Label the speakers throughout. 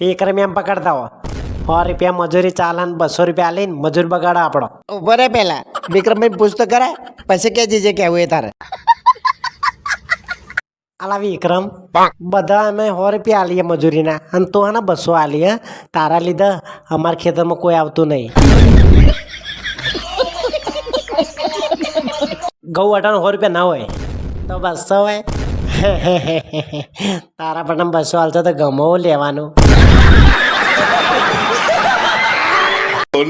Speaker 1: વિક્રમ એમ પકડતા હો સો રૂપિયા મજૂરી ચાલે ને બસો રૂપિયા લઈને મજૂર બગાડો આપણો
Speaker 2: ઊભો રે પેલા વિક્રમભાઈ પૂછ તો કરે પછી કે જે કેવું એ તારે
Speaker 1: આલા વિક્રમ બધા અમે સો રૂપિયા આલીએ મજૂરીના અને તું આના બસો આલીએ તારા લીધે અમારા ખેતરમાં કોઈ આવતું નહીં ઘઉં અટાણ સો રૂપિયા ના હોય તો બસો હોય તારા પણ બસો હાલતો તો ગમો લેવાનું. Oh,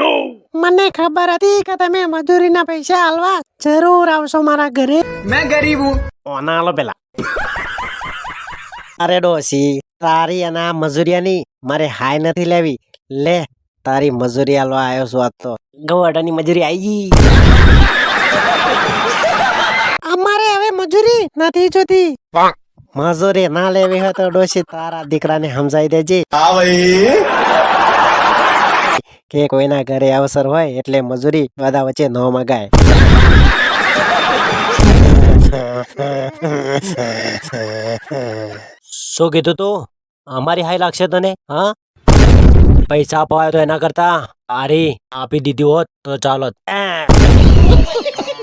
Speaker 1: oh, મને ખબર હતી કે તમે મજૂરીના પૈસા હાલવા જરૂર આવશો મારા ઘરે.
Speaker 3: મેં ગરીબ
Speaker 1: ઓના હાલો પેલા. અરે ડોસી તારી અને આ મજૂરિયાની મારે હાય નથી લેવી. લે તારી મજૂરી આલવા આવ્યો છું આજ તો. ગવાડાની મજૂરી આવી ગઈ. અમારે હવે મજૂરી નથી જોતી. મજૂરી ના લેવી હોય તો ડોસી તારા દીકરાને સમજાઈ દેજે. કે કોઈના ઘરે અવસર હોય એટલે મજૂરી બધા વચ્ચે ન મગાય. શું કીધું તું? અમારી હાઈ લાગશે તને હા? પૈસા અપાય તો એના કરતા આરી આપી દીધી હોત તો ચાલો